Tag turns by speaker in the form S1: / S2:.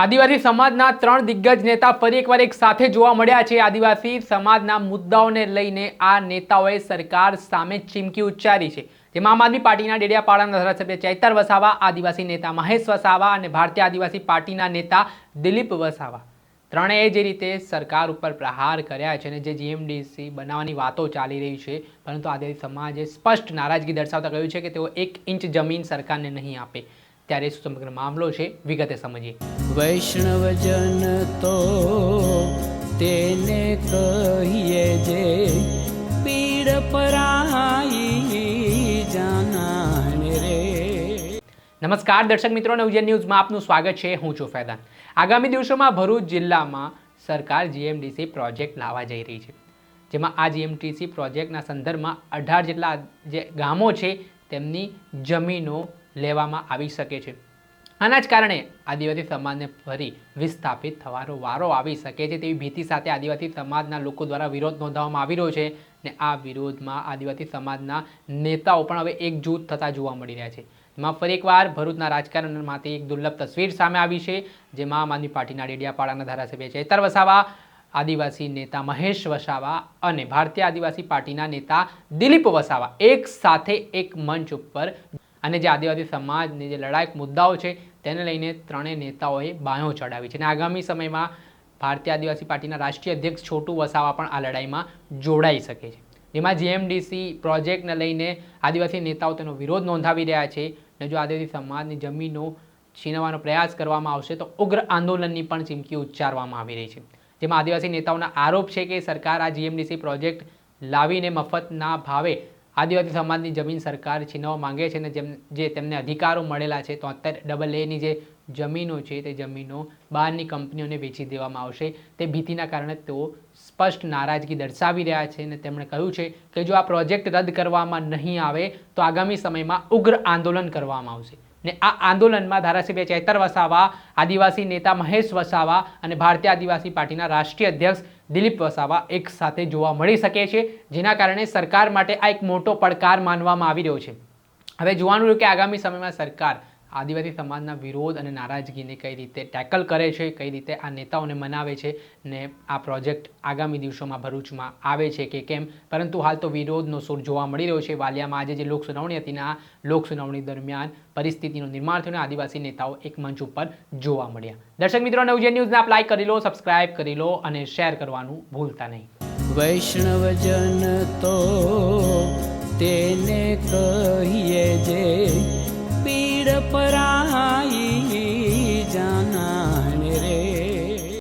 S1: આદિવાસી સમાજના ત્રણ દિગ્ગજ નેતા ફરી એકવાર એક સાથે જોવા મળ્યા છે. આદિવાસી સમાજના મુદ્દાઓને લઈને આ નેતાઓએ સરકાર સામે ચીમકી ઉચ્ચારી છે. જેમાં આમ આદમી પાર્ટીના ડેડિયાપાડાના ધારાસભ્ય ચૈતર વસાવા, આદિવાસી નેતા મહેશ વસાવા અને ભારતીય આદિવાસી પાર્ટીના નેતા દિલીપ વસાવા. ત્રણેય જે રીતે સરકાર ઉપર પ્રહાર કર્યા છે અને જે જીએમડીસી બનાવવાની વાતો ચાલી રહી છે, પરંતુ આદિવાસી સમાજે સ્પષ્ટ નારાજગી દર્શાવતા કહ્યું છે કે તેઓ એક ઇંચ જમીન સરકારને નહીં આપે. ત્યારે શું સમગ્ર મામલો છે? વિગતે સમજીએ.
S2: વૈષ્ણવજન તો તેને કહીએ જે પીડ પરાઈ જાનાને રે.
S1: નમસ્કાર દર્શક મિત્રો નવજન ન્યૂઝમાં આપનું સ્વાગત છે. હું છું ફેદાન. આગામી દિવસોમાં ભરૂચ જિલ્લામાં સરકાર જીએમડીસી પ્રોજેક્ટ લાવવા જઈ રહી છે. જેમાં આ જીએમટીસી પ્રોજેક્ટના સંદર્ભમાં અઢાર જેટલા જે ગામો છે તેમની જમીનો લેવામાં આવી શકે છે. આના જ કારણે આદિવાસી સમાજને ફરી વિસ્થાપિત થવાનો વારો આવી શકે છે. તેવી ભીતિ સાથે આદિવાસી સમાજના લોકો દ્વારા વિરોધ નોંધાવવામાં આવી રહ્યો છે ને આ વિરોધમાં આદિવાસી સમાજના નેતાઓ પણ હવે એકજૂથ થતા જોવા મળી રહ્યા છે. એમાં ફરી એકવાર ભરૂચના રાજકારણમાંથી એક દુર્લભ તસવીર સામે આવી છે, જેમાં આમ આદમી પાર્ટીના ડેડિયાપાડાના ધારાસભ્ય ચૈતર વસાવા, આદિવાસી નેતા મહેશ વસાવા અને ભારતીય આદિવાસી પાર્ટીના નેતા દિલીપ વસાવા એક સાથે એક મંચ ઉપર અને જે આદિવાસી સમાજની જે લડાયક મુદ્દાઓ છે, તેને લઈને ત્રણેય નેતાઓએ બાંહો ચડાવી છે. અને આગામી સમયમાં ભારતીય આદિવાસી પાર્ટીના રાષ્ટ્રીય અધ્યક્ષ છોટુ વસાવા પણ આ લડાઈમાં જોડાઈ શકે છે. જેમાં જીએમડીસી પ્રોજેક્ટને લઈને આદિવાસી નેતાઓ તેનો વિરોધ નોંધાવી રહ્યા છે. અને જો આદિવાસી સમાજની જમીનો છીનવાનો પ્રયાસ કરવામાં આવશે, તો ઉગ્ર આંદોલનની પણ ચીમકી ઉચ્ચારવામાં આવી રહી છે. જેમાં આદિવાસી નેતાઓના આરોપ છે કે સરકાર આ જીએમડીસી પ્રોજેક્ટ લાવીને મફતના ભાવે આદિવાસી સમાજની જમીન સરકાર છીનવા માંગે છે અને જેમ જે તેમને અધિકારો મળેલા છે તો અત્યારે ડબલ એની જે જમીનો છે, તે જમીનો બહારની કંપનીઓને વેચી દેવામાં આવશે. તે ભીતિના કારણે તેઓ સ્પષ્ટ નારાજગી દર્શાવી રહ્યા છે અને તેમણે કહ્યું છે કે જો આ પ્રોજેક્ટ રદ કરવામાં નહીં આવે, તો આગામી સમયમાં ઉગ્ર આંદોલન કરવામાં આવશે. ને આ આંદોલનમાં ધારાસભ્ય ચૈતર વસાવા, આદિવાસી નેતા મહેશ વસાવા અને ભારતીય આદિવાસી પાર્ટીના રાષ્ટ્રીય અધ્યક્ષ દિલીપ વસાવા એક સાથે જોવા મળી શકે છે, જેના કારણે સરકાર માટે આ એક મોટો પડકાર માનવામાં આવી રહ્યો છે. હવે જોવાનું રહ્યું કે આગામી સમયમાં સરકાર આદિવાસી સમાજના વિરોધ અને નારાજગીને કઈ રીતે ટેકલ કરે છે, કઈ રીતે આ નેતાઓને મનાવે છે ને આ પ્રોજેક્ટ આગામી દિવસોમાં ભરૂચમાં આવે છે કે કેમ? પરંતુ હાલ તો વિરોધનો સૂર જોવા મળી રહ્યો છે. વાલિયામાં આજે જે લોક સુનાવણી હતી ને આ લોક સુનાવણી દરમિયાન પરિસ્થિતિનું નિર્માણ થયું આદિવાસી નેતાઓ એક મંચ ઉપર જોવા મળ્યા. દર્શક મિત્રો નવજે ન્યૂઝને આપ લાઇક કરી લો સબસ્ક્રાઇબ કરી લો અને શેર કરવાનું ભૂલતા નહીં.
S2: વૈષ્ણવજન તો તેને કહીએ જે પીડ પરાઈ